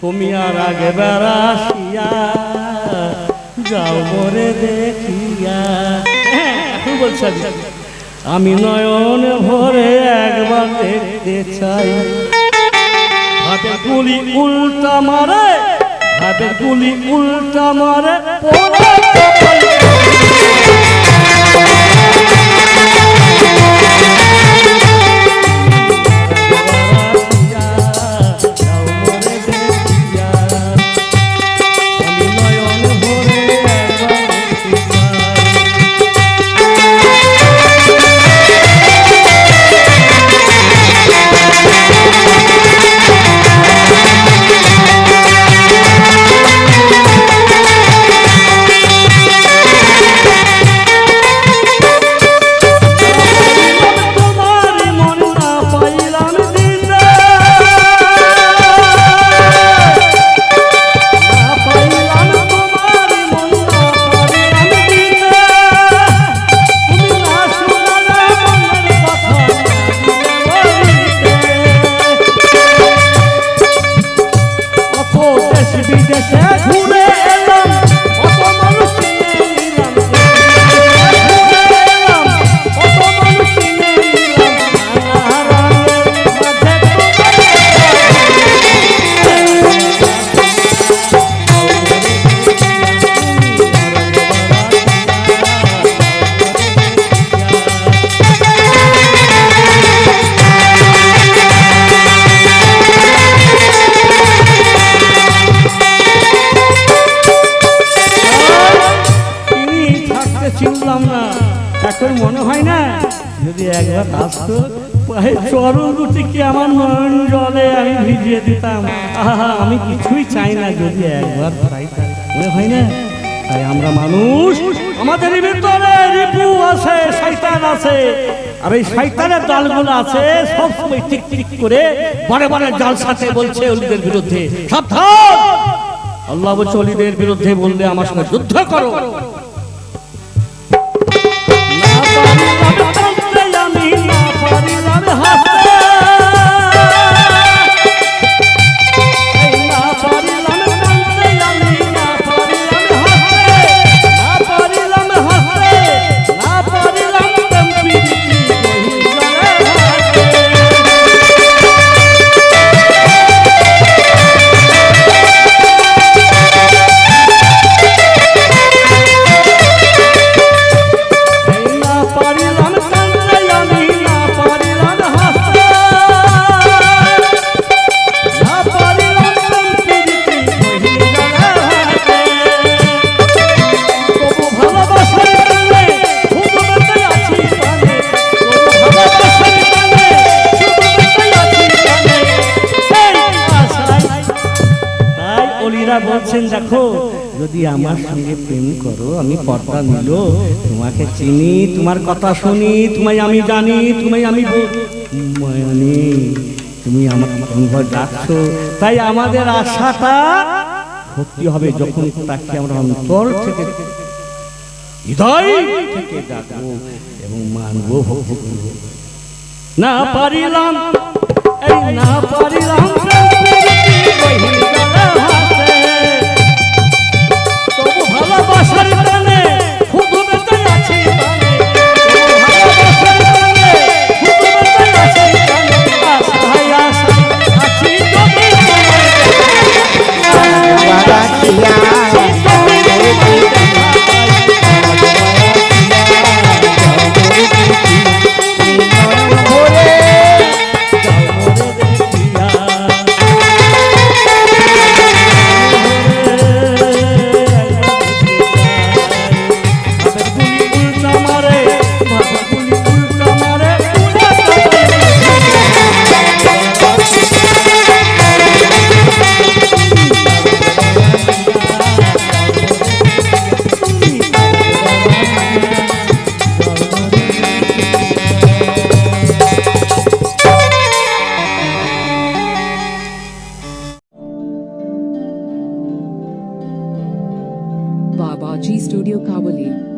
তুমি আর আগে বেড়াসিয়া যাও মরে দেখিয়া হ্যাঁ, আমি। নয়ন ভরে একবার দেখতে চাই ভাবে গুলি উল্টা মারে ভাবে গুলি উল্টা মারে পোড়া চিনলাম না। এখন মনে হয় না, যদি একবার আসতো চরণ দুটি কি আমার নয়ন জলে আমি ভিজিয়ে দিতাম। আহা, আমি কিছুই চাই না যদি একবার মনে হয় না? তাই আমরা মানুষ, আমাদের ভিতরে রিপু আছে, শয়তান আছে। আর এই শয়তানের দলগুলো আছে সব সময় টিক টিক করে বড় বড় জল সাথে বলছে অলিদের বিরুদ্ধে। সাবধান! আল্লাহ বলছে, অলিদের বিরুদ্ধে বললে আমার সঙ্গে যুদ্ধ করো। অলিরা বলছেন, দেখো, যদি আমার সঙ্গে প্রেম করো, আমি পর্দা নিল, তোমাকে চিনি, তোমার কথা শুনি, তোমায় আমি জানি, তোমায় আমি ব- তুমি আমার অনুভব ডাকছো, তাই আমাদের আশাটা সত্যি হবে যখন তাকে আমরা অন্তর থেকে এবং মানবো না পারিলাম, এই না পারিলাম G Studio Kawali.